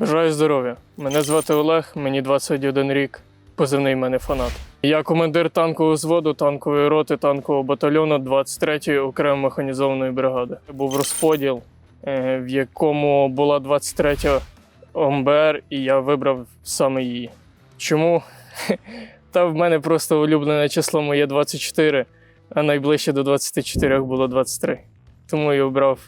Бажаю здоров'я. Мене звати Олег, мені 21 рік. Позивний мене фанат. Я командир танкового зводу, танкової роти, танкового батальйону 23-ї окремо механізованої бригади. Був розподіл, е, в якому була 23-я ОМБР, і я вибрав саме її. Чому? Та в мене просто улюблене число моє 24, а найближче до 24 було 23. Тому я обрав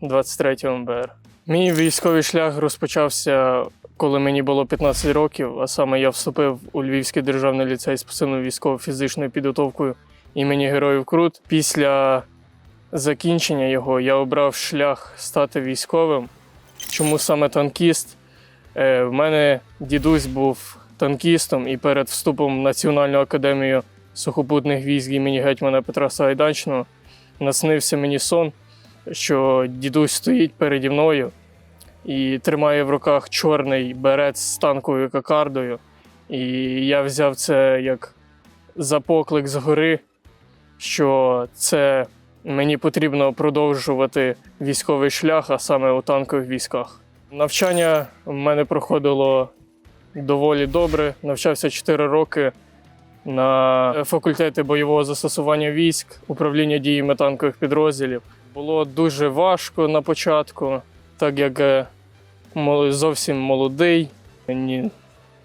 23 ОМБР. Мій військовий шлях розпочався, коли мені було 15 років, а саме я вступив у Львівський державний ліцей з посиленою військово-фізичною підготовкою імені Героїв Крут. Після закінчення його я обрав шлях стати військовим. Чому саме танкіст? Е, в мене дідусь був танкістом, і перед вступом в Національну академію сухопутних військ імені гетьмана Петра Сагайдачного наснився мені сон, що дідусь стоїть переді мною і тримає в руках чорний берет з танковою кокардою. І я взяв це як за поклик згори, що це мені потрібно продовжувати військовий шлях, а саме у танкових військах. Навчання в мене проходило доволі добре. Навчався 4 роки на факультеті бойового застосування військ, управління діями танкових підрозділів. Було дуже важко на початку, так як е, зовсім молодий, ні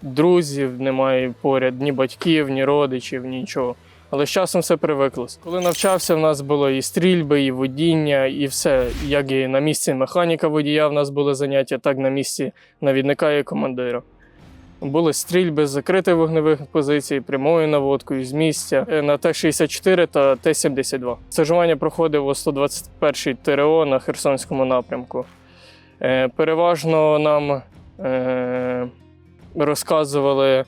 друзів немає поряд, ні батьків, ні родичів, нічого. Але з часом все привиклося. Коли навчався, в нас було і стрільби, і водіння, і все. Як і на місці механіка водія в нас були заняття, так на місці навідника і командира. Були стрільби з закритих вогневих позицій, прямою наводкою з місця е, на Т-64 та Т-72. Стажування проходив у 121-й ТРО на Херсонському напрямку. Е, Переважно нам е, розказували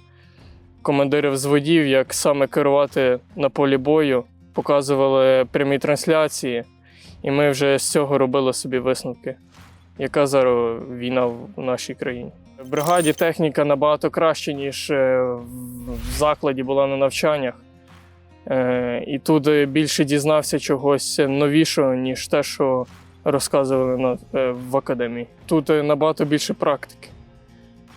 командири взводів, як саме керувати на полі бою, показували прямі трансляції, і ми вже з цього робили собі висновки, яка зараз війна в нашій країні. В бригаді техніка набагато краще, ніж е, в- закладі була на навчаннях. Е, І тут більше дізнався чогось новішого, ніж те, що розказували е, в академії. Тут набагато більше практики,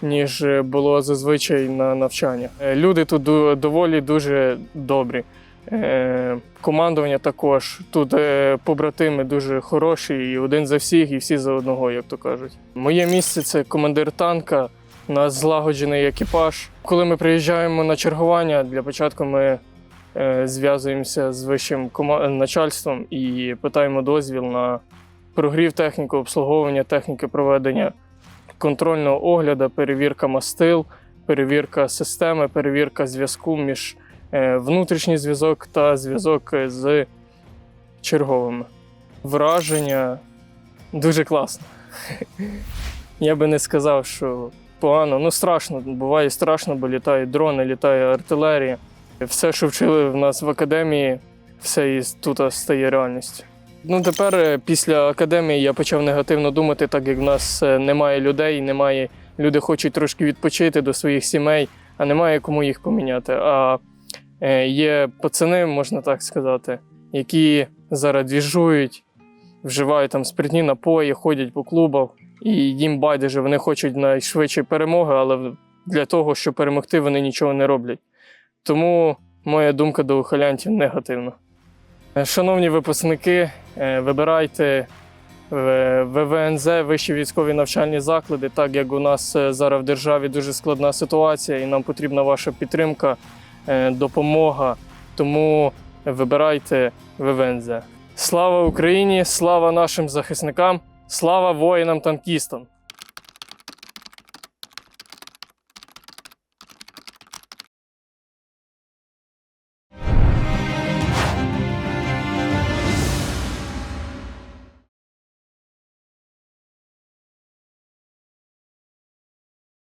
ніж було зазвичай на навчаннях. Люди тут доволі дуже добрі. Е, Командування також. Тут е, побратими дуже хороші, і один за всіх, і всі за одного, як то кажуть. Моє місце це командир танка. У нас злагоджений екіпаж. Коли ми приїжджаємо на чергування, для початку ми е, зв'язуємося з вищим начальством і питаємо дозвіл на прогрів техніки, обслуговування техніки, проведення контрольного огляду, перевірка мастил, перевірка системи, перевірка зв'язку між внутрішній зв'язок та зв'язок е, з черговими. Враження дуже класно. Я би не сказав, що погано. Ну, страшно. Буває страшно, бо літають дрони, літає артилерія. Все, що вчили в нас в академії, все і тут стає реальністю. Ну, тепер е, після академії я почав негативно думати, так як в нас е, немає людей, немає. Люди хочуть трошки відпочити до своїх сімей, а немає кому їх поміняти. А е, є пацани, можна так сказати, які зараз двіжують, вживають там спиртні напої, ходять по клубах, і їм байдуже, вони хочуть найшвидшої перемоги, але для того, щоб перемогти, вони нічого не роблять. Тому моя думка до ухилянтів негативна. Е, Шановні випускники, е, вибирайте ВВНЗ, вищі військові навчальні заклади, так як у нас е, зараз в державі дуже складна ситуація, і нам потрібна ваша підтримка, е, допомога. Тому вибирайте ВВНЗ. Слава Україні! Слава нашим захисникам! Слава воїнам-танкістам!